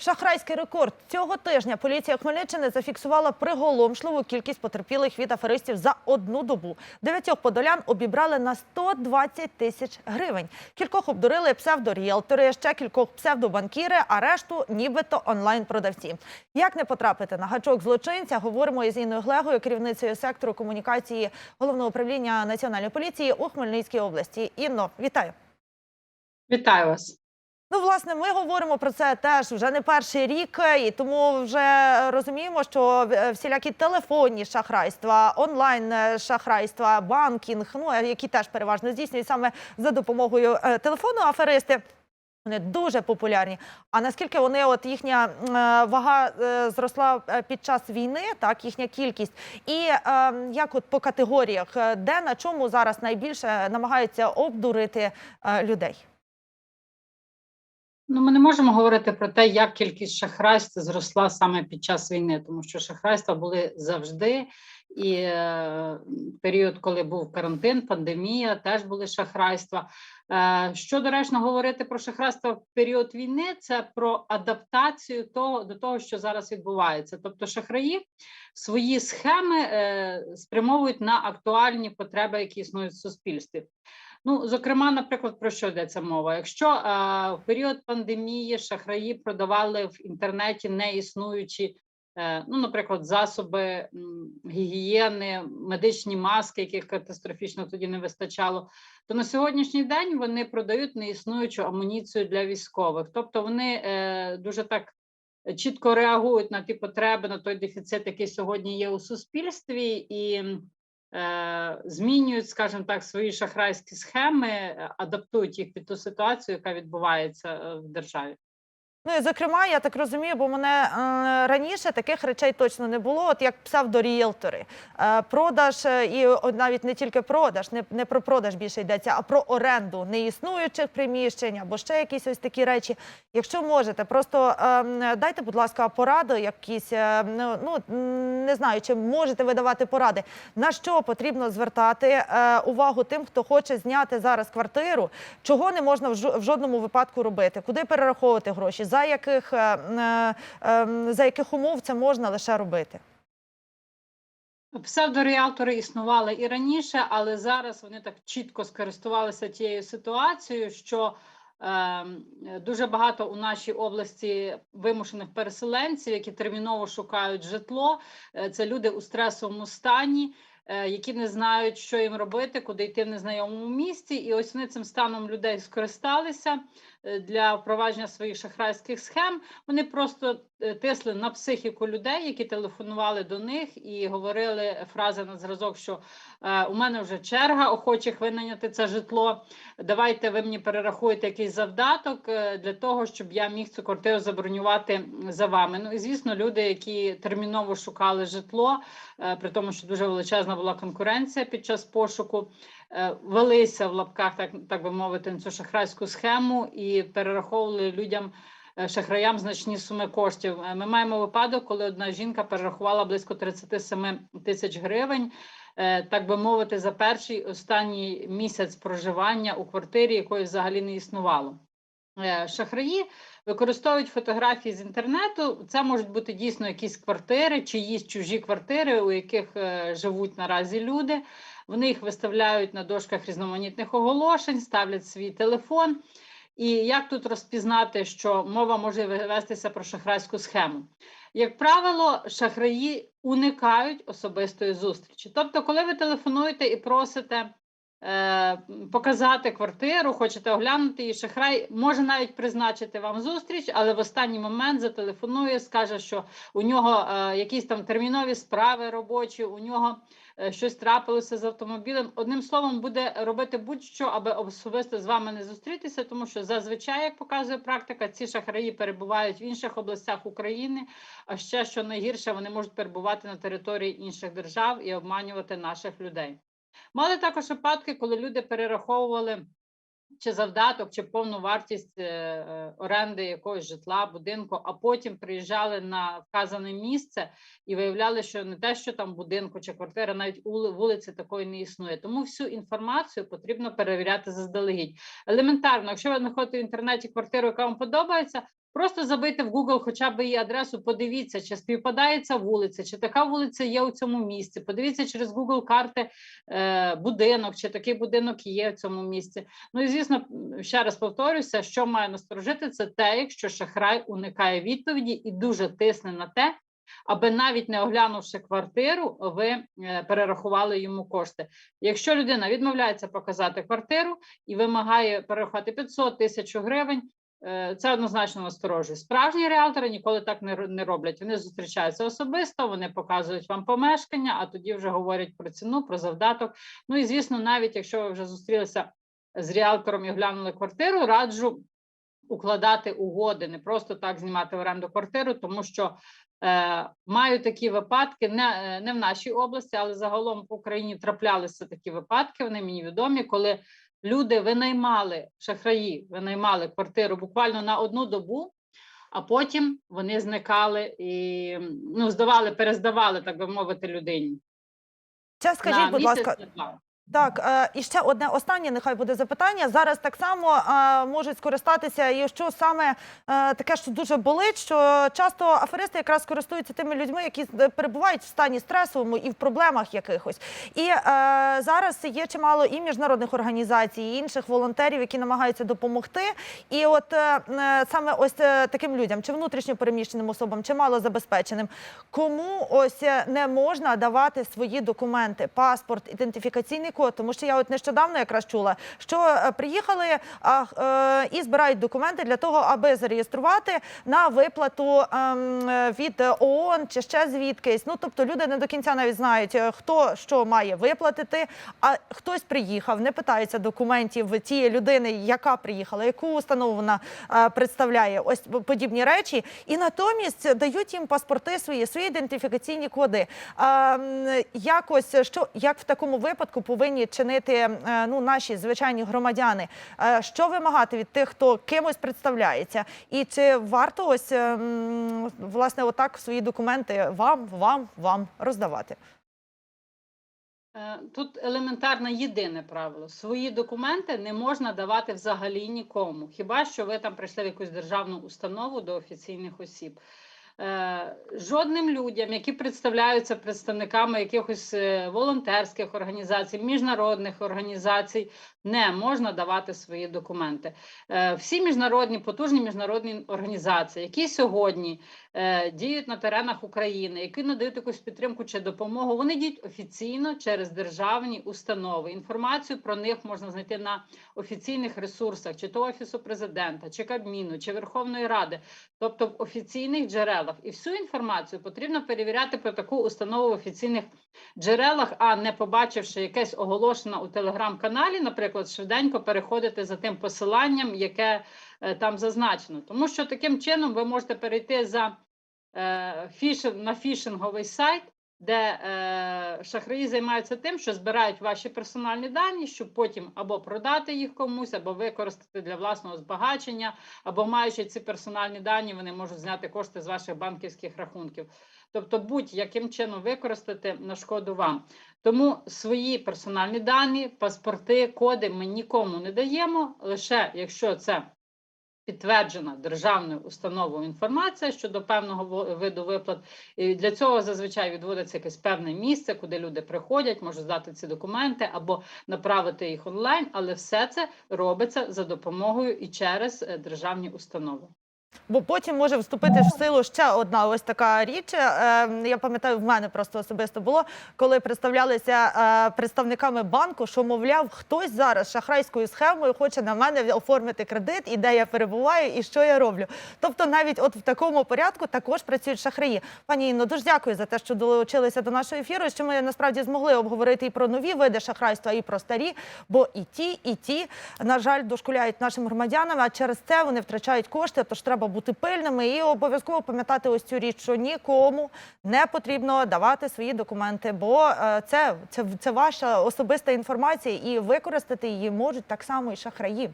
Шахрайський рекорд цього тижня поліція Хмельниччини зафіксувала приголомшливу кількість потерпілих від аферистів за одну добу. Дев'ятьох подолян обібрали на 120 тисяч гривень. Кількох обдурили псевдоріелтори, ще кількох псевдобанкіри, а решту нібито онлайн-продавці. Як не потрапити на гачок злочинця? Говоримо із Інною Глегою, керівницею сектору комунікації головного управління національної поліції у Хмельницькій області. Інно, вітаю. Вітаю вас. Ну, власне, ми говоримо про це теж вже не перший рік, і тому вже розуміємо, що е, всілякі телефонні шахрайства, онлайн е, шахрайства, банкінг, ну які теж переважно здійснюють саме за допомогою е, телефону аферисти. Вони дуже популярні. А наскільки вони, от їхня е, вага е, зросла е, під час війни, так їхня кількість, і е, як от по категоріях, е, де на чому зараз найбільше намагаються обдурити е, людей? Ну, ми не можемо говорити про те, як кількість шахрайств зросла саме під час війни, тому що шахрайства були завжди. І е, період, коли був карантин, пандемія, теж були шахрайства. Е, що доречно говорити про шахрайство в період війни, це про адаптацію того до того, що зараз відбувається. Тобто, шахраї свої схеми е, спрямовують на актуальні потреби, які існують в суспільстві. Ну, зокрема, наприклад, про що йдеться мова? Якщо е, в період пандемії шахраї продавали в інтернеті неіснуючі, е, ну, наприклад, засоби гігієни, медичні маски, яких катастрофічно тоді не вистачало, то на сьогоднішній день вони продають неіснуючу амуніцію для військових. Тобто вони е, дуже так чітко реагують на ті потреби, на той дефіцит, який сьогодні є у суспільстві, і змінюють, скажімо так, свої шахрайські схеми, е, адаптують їх під ту ситуацію, яка відбувається е, в державі. Ну і зокрема, я так розумію, бо мене е, раніше таких речей точно не було, от як псевдоріелтори. Е, продаж е, і навіть не тільки продаж, не, не про продаж більше йдеться, а про оренду неіснуючих приміщень або ще якісь ось такі речі. Якщо можете, просто е, дайте, будь ласка, поради, якісь ну, ну не знаю, чи можете ви давати поради, на що потрібно звертати увагу тим, хто хоче зняти зараз квартиру, чого не можна в жодному випадку робити, куди перераховувати гроші, за яких, е, е, е, за яких умов це можна лише робити. Псевдоріалтори існували і раніше, але зараз вони так чітко скористувалися тією ситуацією, що е, дуже багато у нашій області вимушених переселенців, які терміново шукають житло. Е, Це люди у стресовому стані, е, які не знають, що їм робити, куди йти в незнайомому місці. І ось вони цим станом людей скористалися для впровадження своїх шахрайських схем. Вони просто е, тисли на психіку людей, які телефонували до них і говорили фрази на зразок, що е, у мене вже черга охочих винайняти це житло. Давайте ви мені перерахуєте якийсь завдаток е, для того, щоб я міг цю квартиру забронювати за вами. Ну і звісно, люди, які терміново шукали житло, е, при тому, що дуже величезна була конкуренція під час пошуку. е, Велися в лапках, так, так би мовити, на цю шахрайську схему і перераховували людям е, шахраям значні суми коштів. Е, Ми маємо випадок, коли одна жінка перерахувала близько 37 тисяч гривень, е, так би мовити, за перший останній місяць проживання у квартирі, якої взагалі не існувало. Шахраї використовують фотографії з інтернету. Це можуть бути дійсно якісь квартири, чиїсь чужі квартири, у яких живуть наразі люди. Вони їх виставляють на дошках різноманітних оголошень, ставлять свій телефон. І як тут розпізнати, що мова може вестися про шахрайську схему? Як правило, шахраї уникають особистої зустрічі. Тобто, коли ви телефонуєте і просите показати квартиру, хочете оглянути її, шахрай може навіть призначити вам зустріч, але в останній момент зателефонує, скаже, що у нього е, якісь там термінові справи робочі, у нього е, щось трапилося з автомобілем. Одним словом, буде робити будь-що, аби особисто з вами не зустрітися, тому що зазвичай, як показує практика, ці шахраї перебувають в інших областях України. А ще що найгірше, вони можуть перебувати на території інших держав і обманювати наших людей. Мали також випадки, коли люди перераховували чи завдаток, чи повну вартість е, е, оренди якогось житла, будинку, а потім приїжджали на вказане місце і виявляли, що не те, що там будинку чи квартира, навіть ули- вулиці такої не існує. Тому всю інформацію потрібно перевіряти заздалегідь. Елементарно, якщо ви знаходите в інтернеті квартиру, яка вам подобається, Просто забийте в Google хоча б її адресу, подивіться, чи співпадає ця вулиця, чи така вулиця є у цьому місці. Подивіться через Google карти е, будинок, чи такий будинок є в цьому місці. Ну і звісно, ще раз повторюся, що має насторожити, це те, якщо шахрай уникає відповіді і дуже тисне на те, аби навіть не оглянувши квартиру, ви е, перерахували йому кошти. Якщо людина відмовляється показати квартиру і вимагає перерахувати 500 тисяч гривень. Е, Це однозначно насторожує. Справжні реалтори ніколи так не роблять. Вони зустрічаються особисто, вони показують вам помешкання, а тоді вже говорять про ціну, про завдаток. Ну і звісно, навіть якщо ви вже зустрілися з реалтором і глянули квартиру, раджу укладати угоди, не просто так знімати в оренду квартиру, тому що е, маю такі випадки, не, е, не в нашій області, але загалом в Україні траплялися такі випадки. Вони мені відомі, коли люди винаймали шахраї, винаймали квартиру буквально на одну добу. А потім вони зникали і ну, здавали, перездавали, так би мовити, людині. Це скажіть, на будь ласка, два. Так, е, і ще одне останнє, нехай буде запитання. Зараз так само е, можуть скористатися, і що саме е, таке, що дуже болить, що часто аферисти якраз користуються тими людьми, які перебувають в стані стресовому і в проблемах якихось. І зараз є чимало і міжнародних організацій, і інших волонтерів, які намагаються допомогти. І от саме ось таким людям, чи внутрішньо переміщеним особам, чи малозабезпеченим, кому ось не можна давати свої документи, паспорт, ідентифікаційний код, тому що я от нещодавно якраз чула, що е, приїхали а, е, і збирають документи для того, аби зареєструвати на виплату е, від ООН чи ще звідкись. Ну тобто люди не до кінця навіть знають, е, хто що має виплатити. А хтось приїхав, не питаються документів тієї людини, яка приїхала, яку установу вона е, представляє. Ось подібні речі, і натомість дають їм паспорти свої, свої ідентифікаційні коди. М, якось що як в такому випадку повинні чинити е, ну наші звичайні громадяни? Е, Що вимагати від тих, хто кимось представляється, і чи варто ось е, власне отак свої документи вам, вам, вам роздавати? Е, Тут елементарне єдине правило: свої документи не можна давати взагалі нікому. Хіба що ви там прийшли в якусь державну установу до офіційних осіб. Е, Жодним людям, які представляються представниками якихось е, волонтерських організацій, міжнародних організацій, не можна давати свої документи. Е, Всі міжнародні потужні міжнародні організації, які сьогодні діють на теренах України, які надають якусь підтримку чи допомогу, вони діють офіційно через державні установи. Інформацію про них можна знайти на офіційних ресурсах, чи то офісу президента, чи Кабміну, чи Верховної Ради, тобто в офіційних джерелах. І всю інформацію потрібно перевіряти про таку установу в офіційних джерелах, а не побачивши якесь оголошення у телеграм-каналі, наприклад, швиденько переходити за тим посиланням, яке е, там зазначено. Тому що таким чином ви можете перейти за е, фішинг на фішинговий сайт, де е, шахраї займаються тим, що збирають ваші персональні дані, щоб потім або продати їх комусь, або використати для власного збагачення, або маючи ці персональні дані, вони можуть зняти кошти з ваших банківських рахунків. Тобто будь-яким чином використати на шкоду вам. Тому свої персональні дані, паспорти, коди ми нікому не даємо, лише якщо це підтверджена державною установою інформація щодо певного виду виплат. І для цього зазвичай відводиться якесь певне місце, куди люди приходять, можуть здати ці документи або направити їх онлайн, але все це робиться за допомогою і через е, державні установи. Бо потім може вступити в силу ще одна ось така річ. Е, Я пам'ятаю, в мене просто особисто було, коли представлялися е, представниками банку, що мовляв, хтось зараз шахрайською схемою хоче на мене оформити кредит, і де я перебуваю, і що я роблю. Тобто, навіть от в такому порядку також працюють шахраї. Пані Інно, дуже дякую за те, що долучилися до нашого ефіру. Що ми насправді змогли обговорити і про нові види шахрайства, і про старі, бо і ті, і ті, на жаль, дошкуляють нашим громадянам, а через це вони втрачають кошти. Тож треба бути пильними і обов'язково пам'ятати ось цю річ, що нікому не потрібно давати свої документи, бо е, це, це, це ваша особиста інформація, і використати її можуть так само і шахраї.